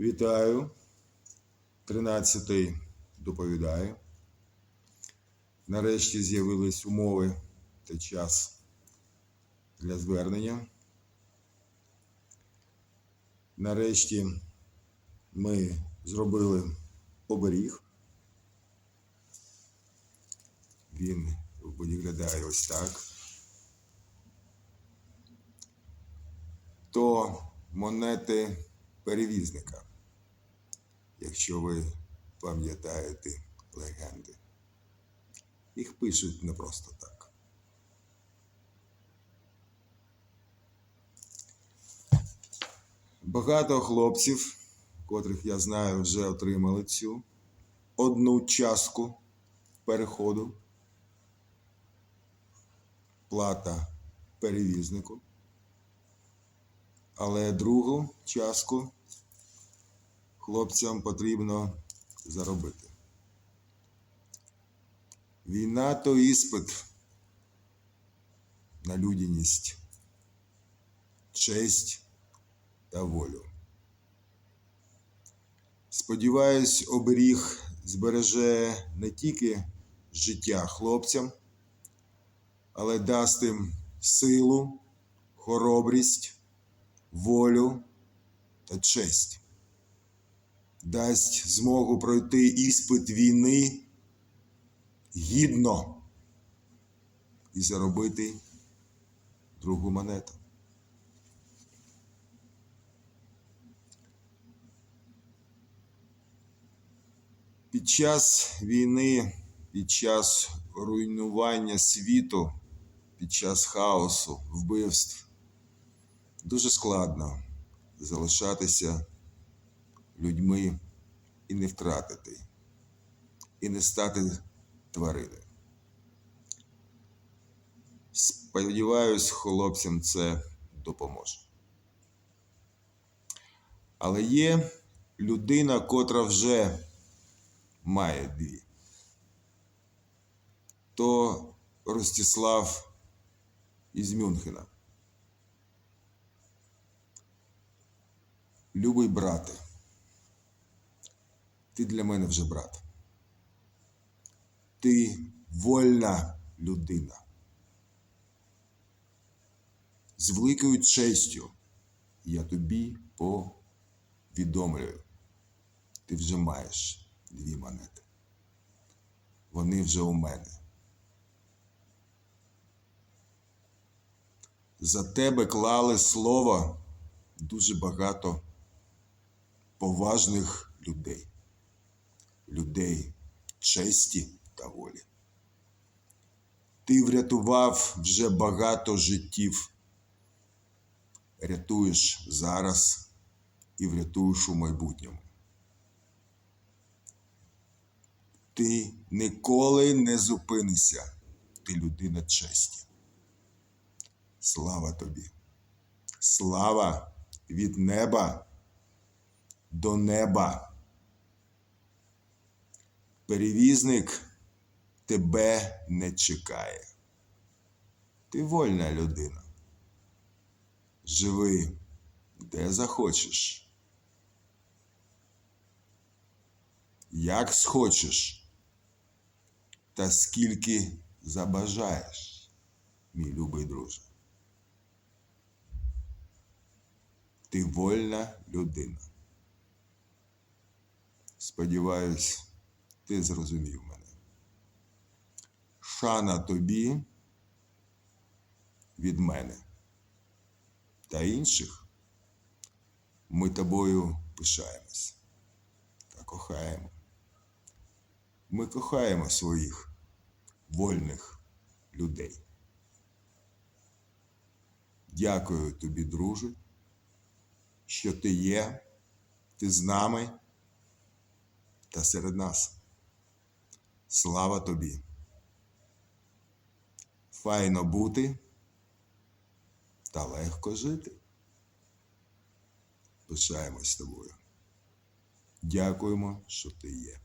Вітаю. 13-й доповідає. Нарешті з'явились умови та час для звернення. Нарешті ми зробили оберіг. Він виглядає ось так. То монети перевізника, якщо ви пам'ятаєте легенди. Їх пишуть не просто так. Багато хлопців, котрих я знаю, вже отримали цю одну частку переходу. Плата перевізнику. Але другу частку хлопцям потрібно заробити. Війна то іспит на людяність, честь та волю. Сподіваюсь, оберіг збереже не тільки життя хлопцям, але дасть їм силу, хоробрість, волю та честь. Дасть змогу пройти іспит війни гідно і заробити другу монету. Під час війни, під час руйнування світу, під час хаосу, вбивств дуже складно залишатися людьми і не втратити, і не стати твариною. Сподіваюсь, хлопцям це допоможе. Але є людина, котра вже має дві. То Ростислав із Мюнхена. Любий брате, ти для мене вже брат. Ти вольна людина. З великою честю я тобі повідомлюю. Ти вже маєш дві монети. Вони вже у мене. За тебе клали слово дуже багато поважних людей, людей честі та волі. Ти врятував вже багато життів. Рятуєш зараз і врятуєш у майбутньому. Ти ніколи не зупинишся. Ти людина честі. Слава тобі. Слава від неба до неба. Перевізник тебе не чекає. Ти вольна людина. Живи де захочеш. Як схочеш, та скільки забажаєш, мій любий друже. Ти вольна людина. Сподіваюсь, ти зрозумів мене. Шана тобі від мене та інших. Ми тобою пишаємось та кохаємо. Ми кохаємо своїх вольних людей. Дякую тобі, друже, що ти є, ти з нами та серед нас. Слава тобі! Файно бути та легко жити. Пишаємось тобою. Дякуємо, що ти є.